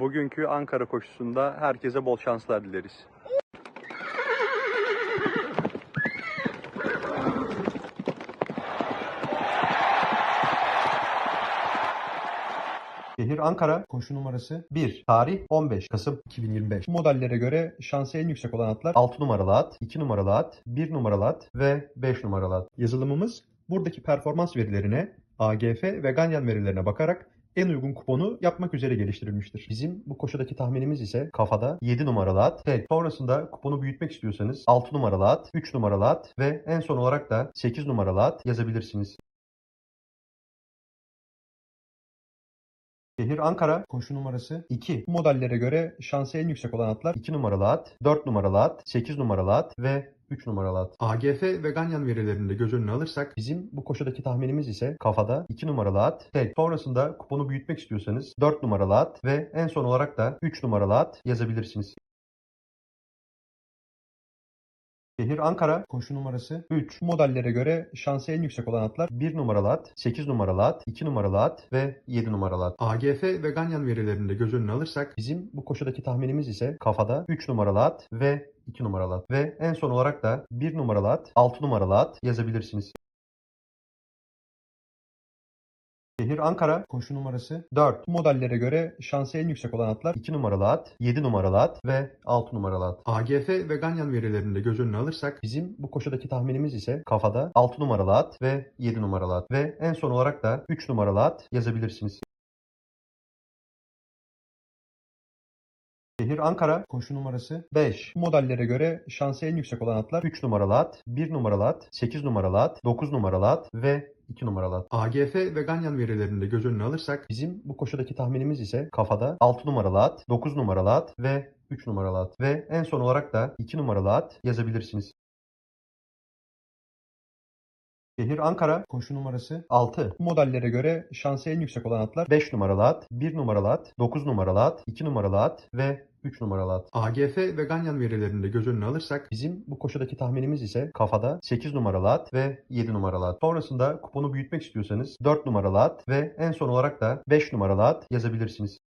Bugünkü Ankara koşusunda herkese bol şanslar dileriz. Şehir Ankara, koşu numarası 1, tarih 15 Kasım 2025. Bu modellere göre şansı en yüksek olan atlar 6 numaralı at, 2 numaralı at, 1 numaralı at ve 5 numaralı at. Yazılımımız buradaki performans verilerine, AGF ve Ganyan verilerine bakarak en uygun kuponu yapmak üzere geliştirilmiştir. Bizim bu koşudaki tahminimiz ise kafada 7 numaralı at, tek. Sonrasında kuponu büyütmek istiyorsanız 6 numaralı at, 3 numaralı at ve en son olarak da 8 numaralı at yazabilirsiniz. Şehir Ankara, koşu numarası 2. Bu modellere göre şansı en yüksek olan atlar 2 numaralı at, 4 numaralı at, 8 numaralı at ve 3 numaralı at. AGF ve Ganyan verilerini de göz önüne alırsak bizim bu koşudaki tahminimiz ise kafada 2 numaralı at, tek. Sonrasında kuponu büyütmek istiyorsanız 4 numaralı at ve en son olarak da 3 numaralı at yazabilirsiniz. Şehir Ankara, koşu numarası 3. Bu modellere göre şansı en yüksek olan atlar 1 numaralı at, 8 numaralı at, 2 numaralı at ve 7 numaralı at. AGF ve Ganyan verilerini de göz önüne alırsak bizim bu koşudaki tahminimiz ise kafada 3 numaralı at ve 2 numaralı at. Ve en son olarak da 1 numaralı at, 6 numaralı at yazabilirsiniz. Şehir Ankara, koşu numarası 4. Bu modellere göre şansı en yüksek olan atlar 2 numaralı at, 7 numaralı at ve 6 numaralı at. AGF ve Ganyan verilerini de göz önüne alırsak bizim bu koşudaki tahminimiz ise kafada 6 numaralı at ve 7 numaralı at. Ve en son olarak da 3 numaralı at yazabilirsiniz. Şehir Ankara, koşu numarası 5. Bu modellere göre şansı en yüksek olan atlar 3 numaralı at, 1 numaralı at, 8 numaralı at, 9 numaralı at ve 2 numaralı at. AGF ve Ganyan verilerini de göz önüne alırsak bizim bu koşudaki tahminimiz ise kafada 6 numaralı at, 9 numaralı at ve 3 numaralı at. Ve en son olarak da 2 numaralı at yazabilirsiniz. Şehir Ankara, koşu numarası 6. Bu modellere göre şansı en yüksek olan atlar 5 numaralı at, 1 numaralı at, 9 numaralı at, 2 numaralı at ve 3 numaralı at. AGF ve Ganyan verilerini de göz önüne alırsak bizim bu koşudaki tahminimiz ise kafada 8 numaralı at ve 7 numaralı at. Sonrasında kuponu büyütmek istiyorsanız 4 numaralı at ve en son olarak da 5 numaralı at yazabilirsiniz.